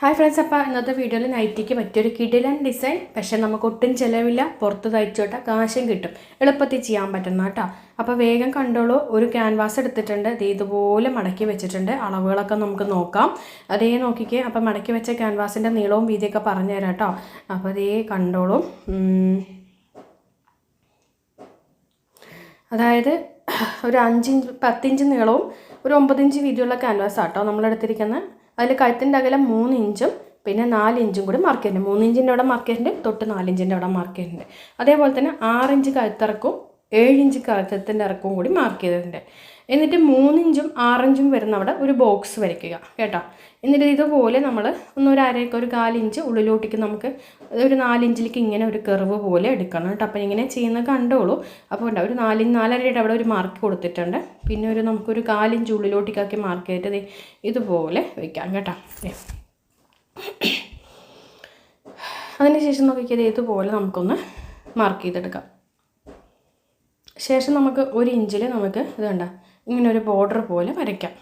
Hi friends അപ്പോൾ ഇന്നത്തെ വീഡിയോയിൽ നൈറ്റിക്ക് പറ്റിയൊരു കിടിലൻ ഡിസൈൻ പക്ഷേ നമുക്ക് ഒട്ടും ചിലവില്ല. പുറത്ത് തയ്ച്ചോട്ടെ കാശും കിട്ടും. എളുപ്പത്തിൽ ചെയ്യാൻ പറ്റുന്ന കേട്ടോ. അപ്പോൾ വേഗം കണ്ടോളൂ. ഒരു ക്യാൻവാസ് എടുത്തിട്ടുണ്ട്. ഇത് ഇതുപോലെ മടക്കി വെച്ചിട്ടുണ്ട്. അളവുകളൊക്കെ നമുക്ക് നോക്കാം. അതേ നോക്കിക്കേ. അപ്പോൾ മടക്കി വെച്ച ക്യാൻവാസിന്റെ നീളവും വീതിയൊക്കെ പറഞ്ഞു തരാം കേട്ടോ. അപ്പോൾ അതേ കണ്ടോളൂ. അതായത് ഒരു അഞ്ചിഞ്ച് പത്തിഞ്ച് നീളവും ഒരു ഒമ്പതിഞ്ച് വീതിയുള്ള ക്യാൻവാസ് ആട്ടോ നമ്മളെടുത്തിരിക്കുന്നത് അതിൽ കഴുത്തിന്റെ അകലം മൂന്ന് ഇഞ്ചും പിന്നെ നാല് ഇഞ്ചും കൂടി മാർക്ക് ചെയ്യുന്നുണ്ട് മൂന്ന് ഇഞ്ചിന്റെ അവിടെ മാർക്ക് ചെയ്യുന്നുണ്ട് തൊട്ട് നാലിഞ്ചിന്റെ അവിടെ മാർക്ക് ചെയ്യുന്നുണ്ട് അതേപോലെ തന്നെ ആറിഞ്ച് കഴുത്തിറക്കും ഏഴ് ഇഞ്ച് കഴുത്തത്തിന്റെ ഇറക്കവും കൂടി മാർക്ക് ചെയ്തിട്ടുണ്ട്. എന്നിട്ട് മൂന്നിഞ്ചും ആറിഞ്ചും വരുന്ന അവിടെ ഒരു ബോക്സ് വരയ്ക്കുക കേട്ടോ? എന്നിട്ട് ഇതുപോലെ നമ്മൾ ഒന്നൊരു അരയൊക്കെ ഒരു കാലിഞ്ച് ഉള്ളിലോട്ടേക്ക് നമുക്ക് ഒരു നാലിഞ്ചിലേക്ക് ഇങ്ങനെ ഒരു കർവ് പോലെ എടുക്കണം കേട്ടോ? അപ്പം ഇങ്ങനെ ചെയ്യുന്ന കണ്ടോളൂ. അപ്പോൾ ഉണ്ട് ഒരു നാലിഞ്ച് നാലരയുടെ അവിടെ ഒരു മാർക്ക് കൊടുത്തിട്ടുണ്ട്. പിന്നെ ഒരു നമുക്കൊരു കാലിഞ്ച് ഉള്ളിലോട്ടേക്കാക്കി മാർക്ക് ചെയ്തിട്ട് ഇതുപോലെ വയ്ക്കാം കേട്ടോ. അതിനുശേഷം നോക്കിയത് ഇതുപോലെ നമുക്കൊന്ന് മാർക്ക് ചെയ്തെടുക്കാം. ശേഷം നമുക്ക് ഒരു ഇഞ്ചിൽ നമുക്ക് ഇത് കണ്ട ഇങ്ങനെ ഒരു ബോർഡർ പോലെ വരയ്ക്കാം.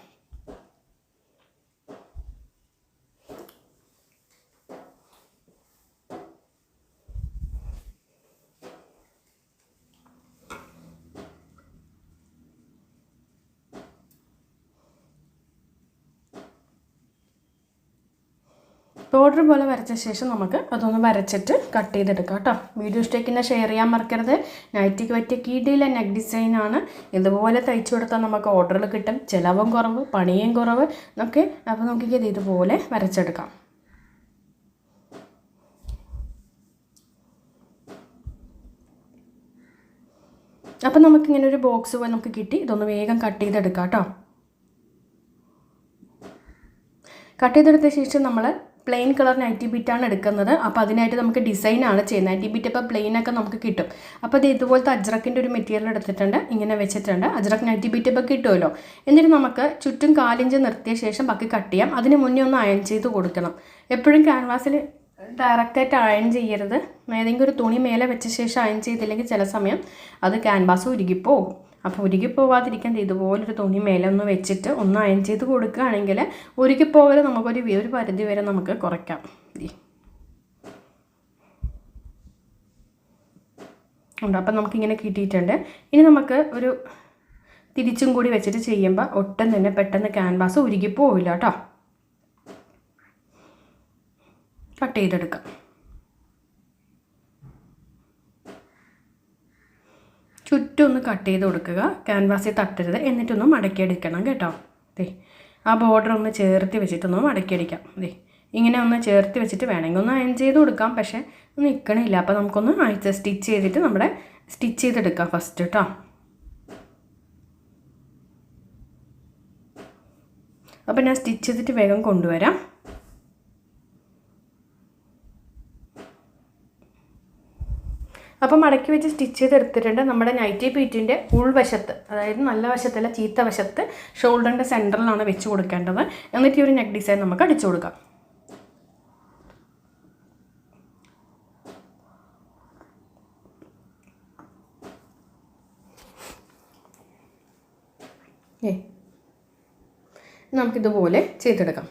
ബോർഡർ പോലെ വരച്ച ശേഷം നമുക്ക് അതൊന്ന് വരച്ചിട്ട് കട്ട് ചെയ്തെടുക്കാം കേട്ടോ. വീഡിയോ ഇഷ്ടേക്കിനെ ഷെയർ ചെയ്യാൻ മറക്കരുത്. നൈറ്റിക്ക് പറ്റിയ കീടിയിലെ നെക്ക് ആണ്. ഇതുപോലെ തയ്ച്ചു കൊടുത്താൽ നമുക്ക് ഓർഡറിൽ കിട്ടും. ചിലവും കുറവ് പണിയും കുറവ് ഒക്കെ അപ്പോൾ നമുക്ക് ഇത് ഇതുപോലെ വരച്ചെടുക്കാം. അപ്പം നമുക്കിങ്ങനെ ഒരു ബോക്സ് പോലെ നമുക്ക് കിട്ടി. ഇതൊന്ന് വേഗം കട്ട് ചെയ്തെടുക്കാം കേട്ടോ. കട്ട് ചെയ്തെടുത്ത ശേഷം നമ്മൾ പ്ലെയിൻ കളർ നൈറ്റി ബിറ്റാണ് എടുക്കുന്നത്. അപ്പോൾ അതിനായിട്ട് നമുക്ക് ഡിസൈനാണ് ചെയ്യുന്നത്. നൈറ്റി ബിറ്റ് ഇപ്പോൾ പ്ലെയിനൊക്കെ നമുക്ക് കിട്ടും. അപ്പോൾ ഇത് ഇതുപോലത്തെ അജ്രക്കിന്റെ ഒരു മെറ്റീരിയൽ എടുത്തിട്ടുണ്ട്. ഇങ്ങനെ വെച്ചിട്ടുണ്ട്. അജ്രക്ക് നൈറ്റി ബിറ്റ് ഇപ്പോൾ കിട്ടുമല്ലോ. എന്നിട്ട് നമുക്ക് ചുറ്റും കാലിഞ്ച് നിർത്തിയ ശേഷം ബാക്കി കട്ട് ചെയ്യാം. അതിന് മുന്നേ ഒന്ന് അയൺ ചെയ്ത് കൊടുക്കണം. എപ്പോഴും ക്യാൻവാസിൽ ഡയറക്റ്റായിട്ട് അയൺ ചെയ്യരുത്. ഏതെങ്കിലും ഒരു തുണി മേലെ വെച്ച ശേഷം അയൺ ചെയ്തില്ലെങ്കിൽ ചില സമയം അത് ക്യാൻവാസ് ഉരുകിപ്പോകും അപ്പോൾ ഉരുകി പോവാതിരിക്കാൻ ഇതുപോലൊരു തുണി മേലെ ഒന്ന് വെച്ചിട്ട് ഒന്ന് അയൺ ചെയ്ത് കൊടുക്കുകയാണെങ്കിൽ ഉരുകിപ്പോകൽ നമുക്കൊരു വി- ഒരു പരിധി വരെ നമുക്ക് കുറയ്ക്കാം. ഉണ്ട് അപ്പം നമുക്കിങ്ങനെ കിട്ടിയിട്ടുണ്ട്. ഇനി നമുക്ക് ഒരു തിരിച്ചും കൂടി വെച്ചിട്ട് ചെയ്യുമ്പോൾ ഒട്ടും തന്നെ പെട്ടെന്ന് ക്യാൻവാസ് ഉരുകിപ്പോവില്ല കേട്ടോ. കട്ട് ചെയ്തെടുക്കാം. ചുറ്റും ഒന്ന് കട്ട് ചെയ്ത് കൊടുക്കുക. ക്യാൻവാസിൽ തട്ടരുത്. എന്നിട്ടൊന്ന് മടക്കിയെടുക്കണം കേട്ടോ. അതെ ആ ബോർഡർ ഒന്ന് ചേർത്ത് വെച്ചിട്ടൊന്ന് മടക്കിയടിക്കാം. അതെ ഇങ്ങനെ ഒന്ന് ചേർത്ത് വെച്ചിട്ട് വേണമെങ്കിൽ ഒന്ന് അയൺ ചെയ്ത് കൊടുക്കാം. പക്ഷേ നിൽക്കണില്ല അപ്പോൾ നമുക്കൊന്ന് അയച്ച് സ്റ്റിച്ച് ചെയ്തിട്ട് നമ്മുടെ സ്റ്റിച്ച് ചെയ്തെടുക്കാം ഫസ്റ്റ് കേട്ടോ അപ്പോൾ ഞാൻ സ്റ്റിച്ച് ചെയ്തിട്ട് വേഗം കൊണ്ടുവരാം. അപ്പോൾ മടക്കി വെച്ച് സ്റ്റിച്ച് ചെയ്തെടുത്തിട്ടുണ്ട് നമ്മുടെ നൈറ്റി പീറ്റിന്റെ ഉൾവശത്ത് അതായത് നല്ല വശത്തല്ല ചീത്ത വശത്ത് ഷോൾഡറിന്റെ സെന്ററിലാണ് വെച്ച് കൊടുക്കേണ്ടത്. എന്നിട്ട് ഈ ഒരു നെക്ക് ഡിസൈൻ നമുക്ക് അടിച്ചു കൊടുക്കാം. ഏ നമുക്കിതുപോലെ ചെയ്തെടുക്കാം.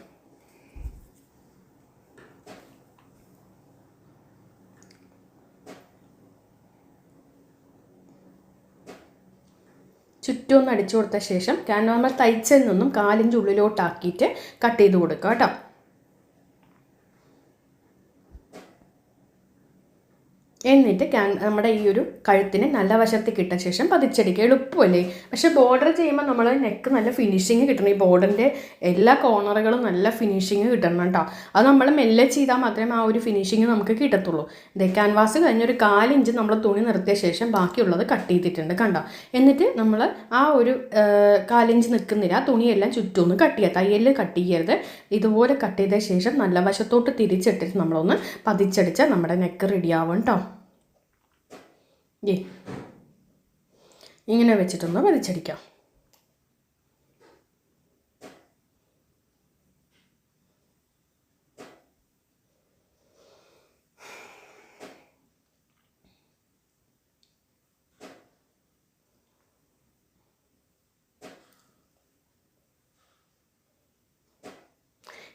ചുറ്റും അടിച്ചു കൊടുത്ത ശേഷം ക്യാൻവാമൽ തയ്ച്ചതിൽ നിന്നും കാലിന്റെ ഉള്ളിലോട്ടാക്കിയിട്ട് കട്ട് ചെയ്ത് കൊടുക്കുക കേട്ടോ. എന്നിട്ട് നമ്മുടെ ഈ ഒരു കഴുത്തിന് നല്ല വശത്ത് കിട്ടിയ ശേഷം പതിച്ചടിക്കുക. എളുപ്പമല്ലേ? പക്ഷേ ബോർഡർ ചെയ്യുമ്പോൾ നമ്മൾ നെക്ക് നല്ല ഫിനിഷിങ് കിട്ടണം. ഈ ബോർഡറിന്റെ എല്ലാ കോർണറുകളും നല്ല ഫിനിഷിങ് കിട്ടണം കേട്ടോ. അത് നമ്മൾ മെല്ലെ ചെയ്താൽ മാത്രമേ ആ ഒരു ഫിനിഷിങ് നമുക്ക് കിട്ടത്തുള്ളൂ. ഇതേ ക്യാൻവാസ് കഴിഞ്ഞൊരു കാലിഞ്ച് നമ്മൾ തുണി നിർത്തിയ ശേഷം ബാക്കിയുള്ളത് കട്ട് ചെയ്തിട്ടുണ്ട് കണ്ടോ? എന്നിട്ട് നമ്മൾ ആ ഒരു കാലിഞ്ച് നിൽക്കുന്നില്ല. തുണിയെല്ലാം ചുറ്റും ഒന്ന് കട്ട് ചെയ്യുക. തയ്യൽ കട്ട് ചെയ്യരുത്. ഇതുപോലെ കട്ട് ചെയ്ത ശേഷം നല്ല വശത്തോട്ട് തിരിച്ചിട്ടിട്ട് നമ്മളൊന്ന് പതിച്ചടിച്ചാൽ നമ്മുടെ നെക്ക് റെഡിയാവും കേട്ടോ. ഏ ഇങ്ങനെ വെച്ചിട്ടൊന്ന് വലിച്ചടിക്കാം.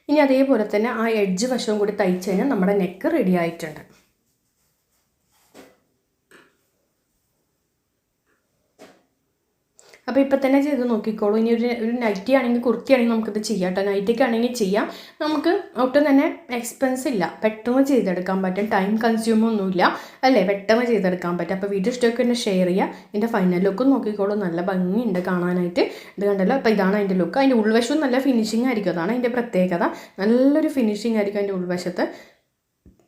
ഇനി അതേപോലെ തന്നെ ആ എഡ്ജ് വശവും കൂടി തയ്ച്ച് കഴിഞ്ഞാൽ നമ്മുടെ നെക്ക് റെഡി ആയിട്ടുണ്ട്. അപ്പോൾ ഇപ്പം തന്നെ ചെയ്ത് നോക്കിക്കോളൂ. ഇനി ഒരു ഒരു നൈറ്റി ആണെങ്കിൽ കുർത്തി ആണെങ്കിൽ നമുക്കിത് ചെയ്യാം കേട്ടോ. നൈറ്റിക്ക് ആണെങ്കിൽ ചെയ്യാം. നമുക്ക് ഒട്ടും തന്നെ എക്സ്പെൻസ് ഇല്ല. പെട്ടെന്ന് ചെയ്തെടുക്കാൻ പറ്റും. ടൈം കൺസ്യൂം ഒന്നുമില്ല. അല്ലേ? പെട്ടെന്ന് ചെയ്തെടുക്കാൻ പറ്റും. അപ്പോൾ വീഡിയോ ഇഷ്ടമൊക്കെ എന്നെ ഷെയർ ചെയ്യുക. എന്റെ ഫൈനൽ ലുക്കും നോക്കിക്കോളൂ. നല്ല ഭംഗിയുണ്ട് കാണാനായിട്ട്. ഇത് കണ്ടല്ലോ? അപ്പോൾ ഇതാണ് അതിന്റെ ലുക്ക് അതിന്റെ ഉൾവശവും നല്ല ഫിനിഷിംഗ് ആയിരിക്കും. അതാണ് അതിന്റെ പ്രത്യേകത. നല്ലൊരു ഫിനിഷിംഗ് ആയിരിക്കും അതിന്റെ ഉൾവശത്ത്.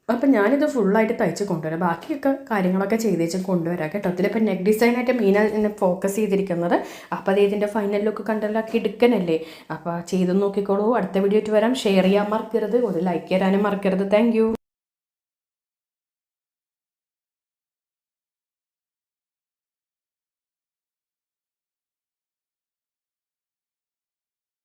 അപ്പം ഞാനിത് ഫുള്ളായിട്ട് തയ്ച്ച് കൊണ്ടുവരാം. ബാക്കിയൊക്കെ കാര്യങ്ങളൊക്കെ ചെയ്ത് വെച്ച് കൊണ്ടുവരാം കേട്ടോ. ഇതിലിപ്പോൾ നെക്ക് ഡിസൈനായിട്ട് മെയിനായി ഫോക്കസ് ചെയ്തിരിക്കുന്നത്. അപ്പോൾ അത് ഇതിന്റെ ഫൈനൽ ലുക്ക് കണ്ടല്ലോ കിടുക്കനല്ലേ? അപ്പോൾ ചെയ്ത് നോക്കിക്കോളൂ. അടുത്ത വീഡിയോ വരാം. ഷെയർ ചെയ്യാൻ മറക്കരുത്. ഒരു ലൈക്ക് തരാനും മറക്കരുത്. താങ്ക്